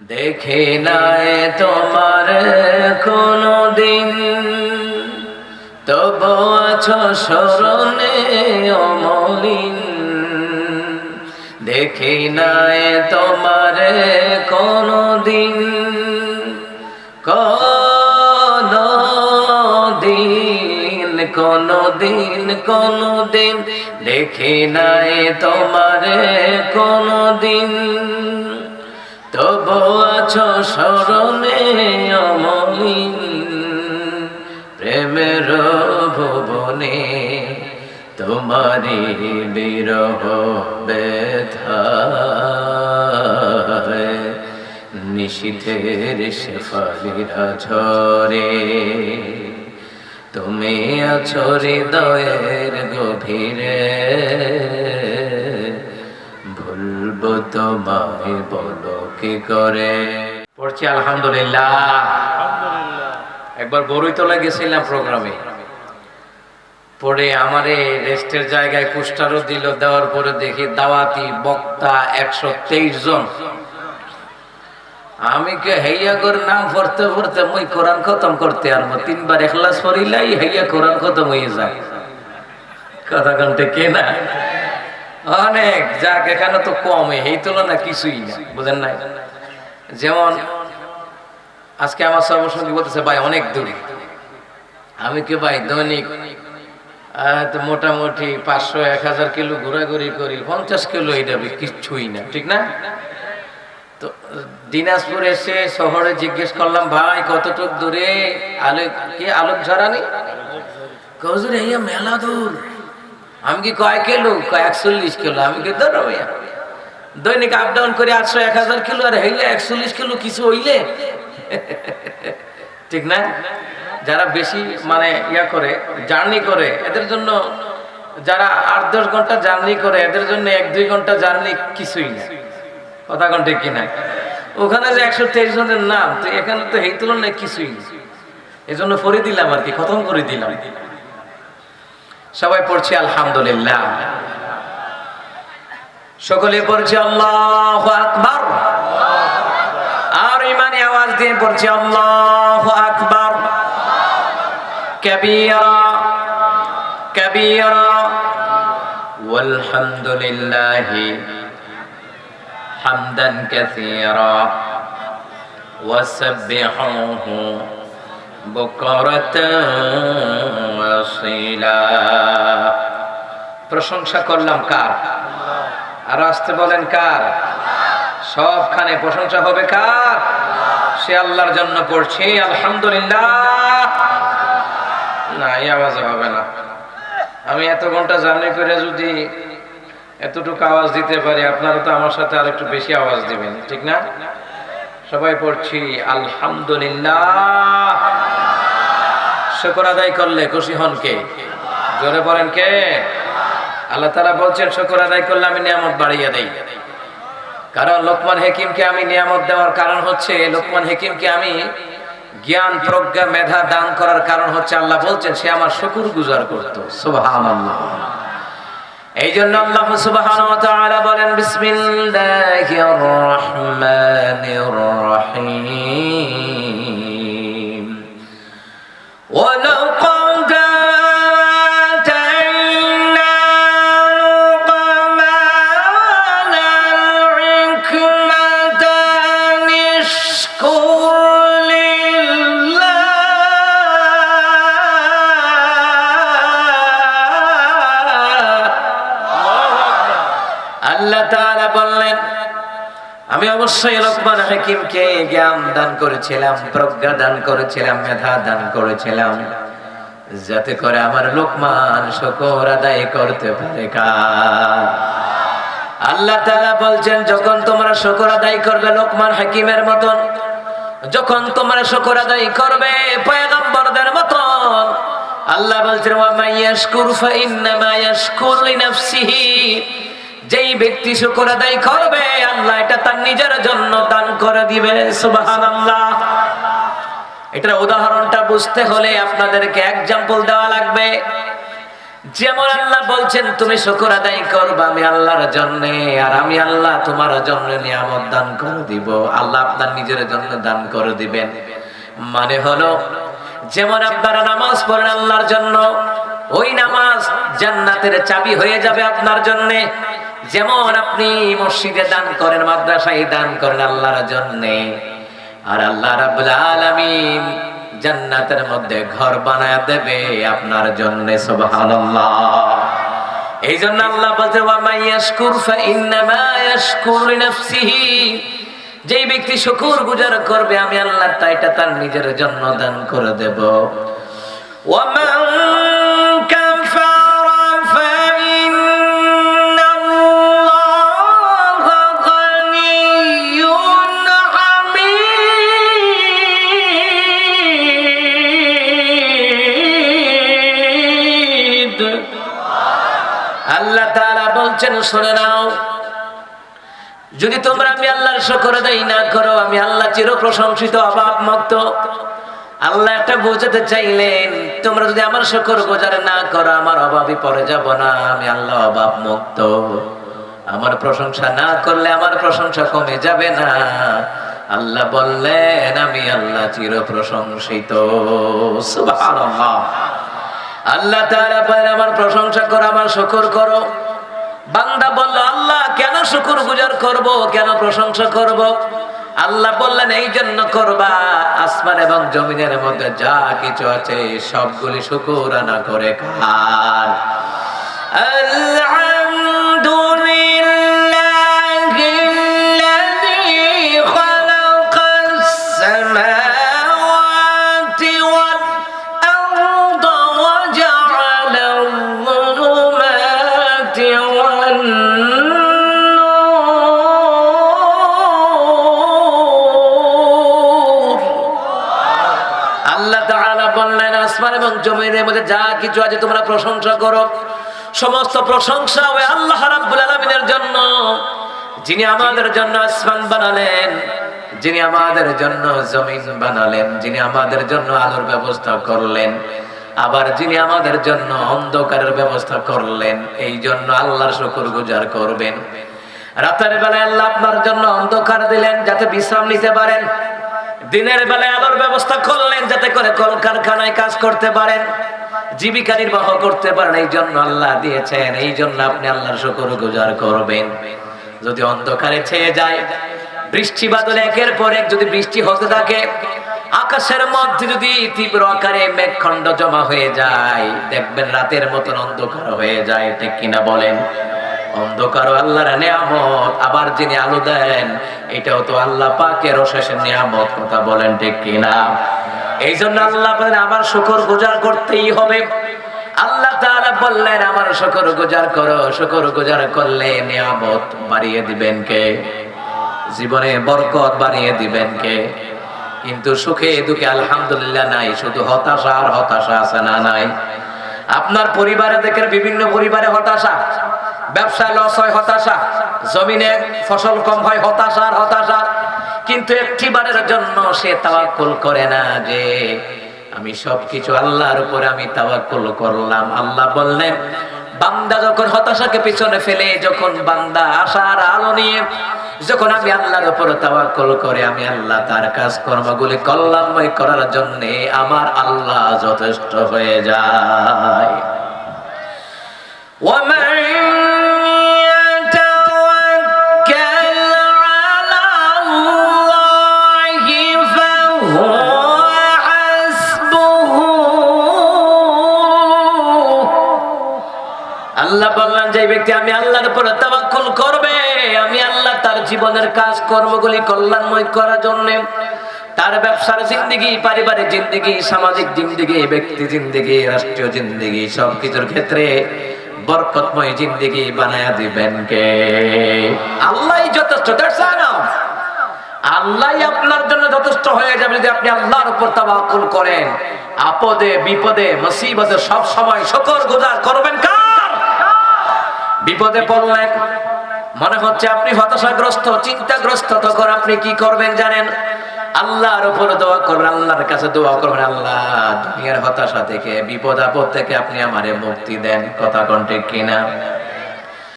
দেখে নাই তোমার কোনো দিন তব আছো স্মরণে অমলিন। দেখি নাই তোমার কোনো দিন কোনো দিন কোনো দিন কোনো দিন দেখি নাই তোমার কোনো দিন তবু আছো স্মরণে অমলিন প্রেমের ভুবনে। তোমারি বিরহ ব্যথা নিশীথের শেফালিরা ঝরে তুমি আছো হৃদয়ের গভীরে। ভুলবো তোমায় বলো কি করে? পড়ছি আলহামদুলিল্লাহ। একবার বড়ইতলা গেছিলাম প্রোগ্রামে। পরে আমারে রেস্টের জায়গায় কুষ্টারও দিল, দেওয়ার পরে দেখি দাওয়াতি বক্তা একশো তেইশ জন। আমি কে হেইয়া করে নাম পড়তে পড়তে মুই কোরআন খতম করতে আর তিনবার এখলাস পড়িলাই, হেইয়া কোরআন খতম হয়ে যায়। কথা কন্টে কে না? অনেক, যাক, এখানে তো কমে এই তুলনা কিছুই বুঝেন নাই? যেমন, আজকে আমার সর্বসঙ্গী বলতেছে, ভাই, অনেক দূরে। আমি কি, ভাই, দৈনিক মোটামুটি পাঁচশো, এক হাজার কিলো ঘোরাঘুরি করি, পঞ্চাশ কিলো এটা কিচ্ছুই না। ঠিক না? তো দিনাজপুর এসে শহরে জিজ্ঞেস করলাম, ভাই, কতটুক দূরে? আলোক, কি আলোক ঝরানি কজুর এই মেলা দূর। আমি কি কয় কিলো? একচল্লিশ কিলো। আমি কি ধরো দৈনিক আপ ডাউন করে আটশো এক হাজার কিলো, আর হইলে একচল্লিশ কিলো কিছু হইলে? ঠিক না? যারা বেশি মানে ইয়া করে জার্নি করে, এদের জন্য যারা আট দশ ঘণ্টা জার্নি করে, এদের জন্য এক দুই ঘণ্টা জার্নি কিছুই না। কথা ঠিক কিনা? ওখানে যে একশো তেইশ জনের নাম, তো এখানে তো এই তুলনায় কিছুই এই জন্য পড়ে দিলাম আর কি, খতম করে দিলাম। সবাই পড়ছি আলহামদুলিল্লাহ সকলে পড়ছি আল্লাহ আকবার আর ইমানে আওয়াজ দিয়ে পড়ছি আল্লাহ আকবার কবিরা কবিরা والحمد لله حمدا كثيرا وسبحوه بكرة وصيلا প্রশংসা করলাম কার? আর আসতে বলেন কার? সবখানে প্রশংসা হবে কার? সে আল্লাহর জন্য পড়ছি, আলহামদুলিল্লাহ। না, এই আওয়াজে হবে না। আমি এত ঘণ্টা জার্নি করে যদি এতটুকু আওয়াজ দিতে পারি, আপনারা তো আমার সাথে আর একটু বেশি আওয়াজ দিবেন, ঠিক না? সবাই পড়ছি, আলহামদুলিল্লাহ। শুকর আদায় করলে খুশি হন কে? জোরে বলেন কে? আল্লাহ তারা বলছেন, শুকর আদায় করলে আমি নিয়ামত বাড়িয়ে দেই। কারণ লোকমান হেকিমকে আমি নিয়ামত দেওয়ার কারণ হচ্ছে, লোকমান হেকিমকে আমি জ্ঞান, প্রজ্ঞা, মেধা দান করার কারণ হচ্ছে আল্লাহ বলছেন, সে আমার শুকুর গুজার করত। এই জন্য আল্লাহ তাআলা বলেন, বিসমিল্লাহির বললেন, আমি অবশ্যই লোকমান হাকিমকে জ্ঞান দান করেছিলাম, প্রজ্ঞা দান করেছিলাম, মেধা দান করেছিলাম, যাতে করে আমার লোকমান শকর আদায় করতে পারে আল্লাহ বলছেন, যখন তোমরা শকর আদায় করবে লোকমান হাকিমের মতন, যখন তোমরা শকর আদায় করবে পয়গম্বরদের মতন, আল্লাহ বলছেন, ওয়া মাইয়াশকুর ফা ইন্নামা ইয়াশকুরু লিনাফসিহি। যেই ব্যক্তি শুকর আদায় করবে, আল্লাহ এটা তার নিজের জন্য দান করে দিবে। সুবহানাল্লাহ। এটার উদাহরণটা বুঝতে হলে আপনাদেরকে এক্সাম্পল দেওয়া লাগবে। যেমন আল্লাহ বলছেন, তুমি শুকর আদায় করবা আমি আল্লাহর জন্য, আর আমি আল্লাহ তোমার জন্য নিয়ামত দান করে দিব। আল্লাহ আপনার নিজের জন্য দান করে দিবেন। মানে হলো, যেমন আপনারা নামাজ পড়েন আল্লাহর জন্য, ওই নামাজ জান্নাতের চাবি হয়ে যাবে আপনার জন্য। যেমন আপনি মসজিদে দান করেন, মাদ্রাসায় দান করেন আল্লাহর জন্য। আর আল্লাহ রাব্বুল আলামিন জান্নাতের মধ্যে ঘর বানায় দেবে আপনার জন্য, সুবহানাল্লাহ। এই জন্য আল্লাহ বলতে ওয়া মাইয়াশকুর ফা ইন্নামা ইয়াশকুরু লিনাফসিহি। যেই ব্যক্তি শুকুর গুজার করবে, আমি আল্লাহ তাই এটা তার নিজের জন্য দান করে দেব। ওয়ামান কাফারা আল্লাহ বলছেন, শুনে নাও। যদি তোমরা আমি আল্লাহর শকর না করো, আমি আল্লাহ চির প্রশংসিত অভাব মুক্ত আল্লাহ একটা বোঝাতে চাইলেন, তোমরা যদি আমার শকর না করো, আমার অভাবই যাব না, আমি আল্লাহ অভাব মুক্ত আমার প্রশংসা না করলে আমার প্রশংসা কমে যাবে না। আল্লাহ বললেন, আমি আল্লাহ চির প্রশংসিত আল্লাহ আমার প্রশংসা করো, আমার শকর করো। বান্দা বলল, আল্লাহ, কেন শুকুর গুজার করব? কেন প্রশংসা করব? আল্লাহ বললেন, এই জন্য করবা। আসমান এবং জমিনের মধ্যে যা কিছু আছে, সবগুলি শুকুর আনা করে খান। আলহামদুলিল্লাহি জমিনের মধ্যে যা কিছু আছে তোমরা প্রশংসা করো। সমস্ত প্রশংসা ওই আল্লাহ রাব্বুল আলামিনের জন্য। যিনি আমাদের জন্য আসমান বানালেন, যিনি আমাদের জন্য জমিন বানালেন, যিনি আমাদের জন্য আলোর ব্যবস্থা করলেন, আবার যিনি আমাদের জন্য অন্ধকারের ব্যবস্থা করলেন, এই জন্য আল্লাহর শুকর গুজার করবেন। রাতের বেলায় আল্লাহ আপনার জন্য অন্ধকার দিলেন, যাতে বিশ্রাম নিতে পারেন। দিনের বেলায় আলোর ব্যবস্থা করলেন যাতে করে কলকারখানায় কাজ করতে পারেন, জীবিকা নির্বাহ করতে পারেন, এই জন্য আল্লাহ দিয়েছেন, এই জন্য আপনি আল্লাহর শুকর গুজার করবেন। যদি অন্ধকারে ছেয়ে যায়, বৃষ্টি বাদলে একের পর এক যদি বৃষ্টি হতে থাকে, আকাশের মধ্যে যদি তীব্র আকারে মেঘখণ্ড জমা হয়ে যায়, দেখবেন রাতের মতন অন্ধকার হয়ে যায়, ঠিক কিনা বলেন? অন্ধকার আল্লাহর নিয়ামত। আবার যিনি আলো দেন, এটাও তো আল্লাহ পাকের অশেষের নিয়ামত, কথা বলেন ঠিক কিনা? এই জন্য আল্লাহ বলেন, আমার শুকর গুজার করতেই হবে। আল্লাহ তাআলা বললেন, আমার শুকর গুজার করো, শুকর গুজার করলে নিয়ামত বাড়িয়ে দিবেন কে? জীবনে বরকত বাড়িয়ে দিবেন কে? কিন্তু সুখে দুঃখে আলহামদুলিল্লাহ নাই, শুধু হতাশা আর হতাশা আছে না নাই? আপনার পরিবারে দেখেন, বিভিন্ন পরিবারে হতাশা। ব্যবসায় লস হয়, হতাশা। জমিনে ফসল কম হয় হতাশার হতাশা। কিন্তু একটি বারের জন্য সে তাওয়াক্কুল করে না যে, আমি সবকিছু আল্লাহর উপরে আমি তাওয়াক্কুল করলাম। আল্লাহ বললেন, বান্দা যখন হতাশাকে পিছনে ফেলে, যখন বান্দা আশার আলো নিয়ে, যখন আমি আল্লাহর উপর তাওয়াক্কুল করে, আমি আল্লাহ তার কাজ কর্মগুলি কল্যাণময় করার জন্য আমার আল্লাহ যথেষ্ট হয়ে যায়। ওয়া আল্লাহ বললেন যে ব্যক্তি আমি আল্লাহর উপরে তাওয়াক্কুল করবে, আমি আল্লাহ তার জীবনের কাজ কর্মগুলি কল্যাণময় করার জন্য, তার ব্যবসার জিন্দিগি, পারিবারিক জিন্দিগি, সামাজিক জিন্দিগি, ব্যক্তি জিন্দিগি, রাষ্ট্রীয় জিন্দিগি, সবকিছুর ক্ষেত্রে বরকতময় জিন্দিগি বানায়া দিবেন কে? আল্লাহ যথেষ্ট আল্লাহ আপনার জন্য যথেষ্ট হয়ে যাবে যদি আপনি আল্লাহর উপর তাওয়াক্কুল করেন। আপদে, বিপদে, মুসিবতে সব সময় শুকর গুজার করবেন কার? বিপদে পড়লেন মনে হচ্ছে আপনি হতাশাগ্রস্ত, চিন্তাগ্রস্ত, তখন আপনি কি করবেন জানেন? আল্লাহর উপর দোয়া করবেন, আল্লাহর কাছে দোয়া করবেন, আল্লাহ, দুনিয়ার হতাশা থেকে, বিপদ আপদ থেকে আপনি আমারে মুক্তি দেন। কথা কণ্ঠে কিনা?